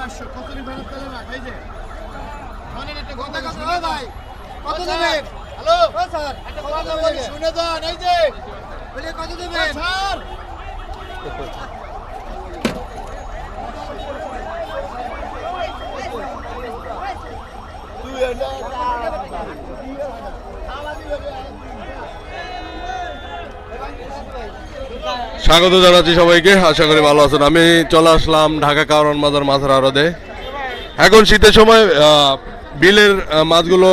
পাঁচশো কচুরি ফেরত পেলে না এই যে। শোনেন একটা কথা কত শুনে ভাই কত দেবেন? হ্যালো? স্যার একটা কথা বলি শুনে এই যে। বলে কত দেবেন? স্যার। স্বাগত জানাচ্ছি সবাইকে, আশা করি ভালো আছেন। আমি চলে আসলাম ঢাকা কারণ বাজার মাছের আড়তে। এখন শীতের সময় বিলের মাছগুলো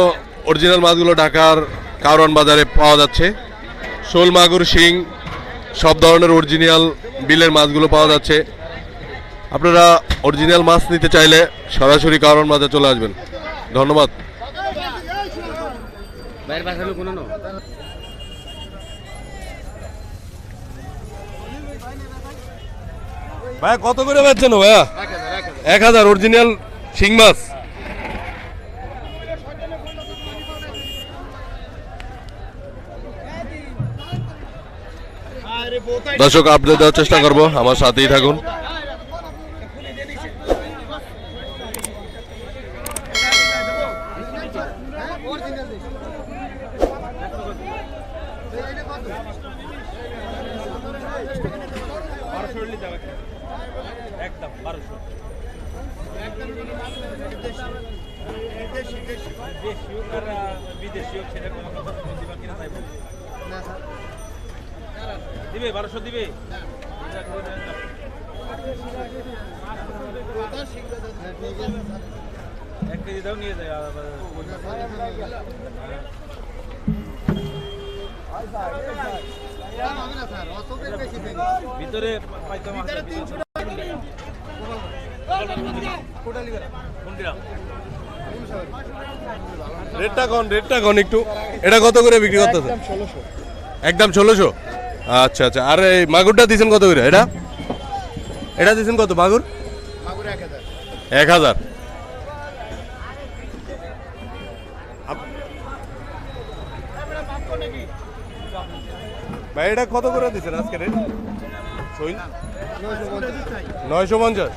অরিজিনাল মাছগুলো ঢাকার কারণ বাজারে পাওয়া যাচ্ছে। শোল, মাগুর, শিং, সব ধরনের অরিজিনাল বিলের মাছগুলো পাওয়া যাচ্ছে। আপনারা অরিজিনাল মাছ নিতে চাইলে সরাসরি কারণ বাজার চলে আসবেন। ধন্যবাদ বাইরের বাসালো কোনো না ভাইয়া কত করে পাচ্ছেন ভাইয়া? এক হাজার অরিজিনাল শিং মাছ। দর্শক আপডেট দেওয়ার চেষ্টা করব। আমার সাথেই থাকুন একদম বারোশো। দেশি হোক আর বিদেশি হোক সেটা কোনো কথা না, দিবা কিনা তাই বলো। দিবে বারোশো দিবে। এক কেজি দাও নিয়ে যায় ভিতরে পাইতাম ভিতরে রেটটা কোন রেটটা কোন একটু। এটা কত করে বিক্রি করতেছে? একদম ষোলোশো? আচ্ছা আচ্ছা। আর এই মাগুরটা দিছেন কত করে? এটা? এটা দিছেন কত? মাগুর? মাগুর এক হাজার। এক ভাই, এটা কত করে দিচ্ছেন আজকে রেট? নয়শো পঞ্চাশ।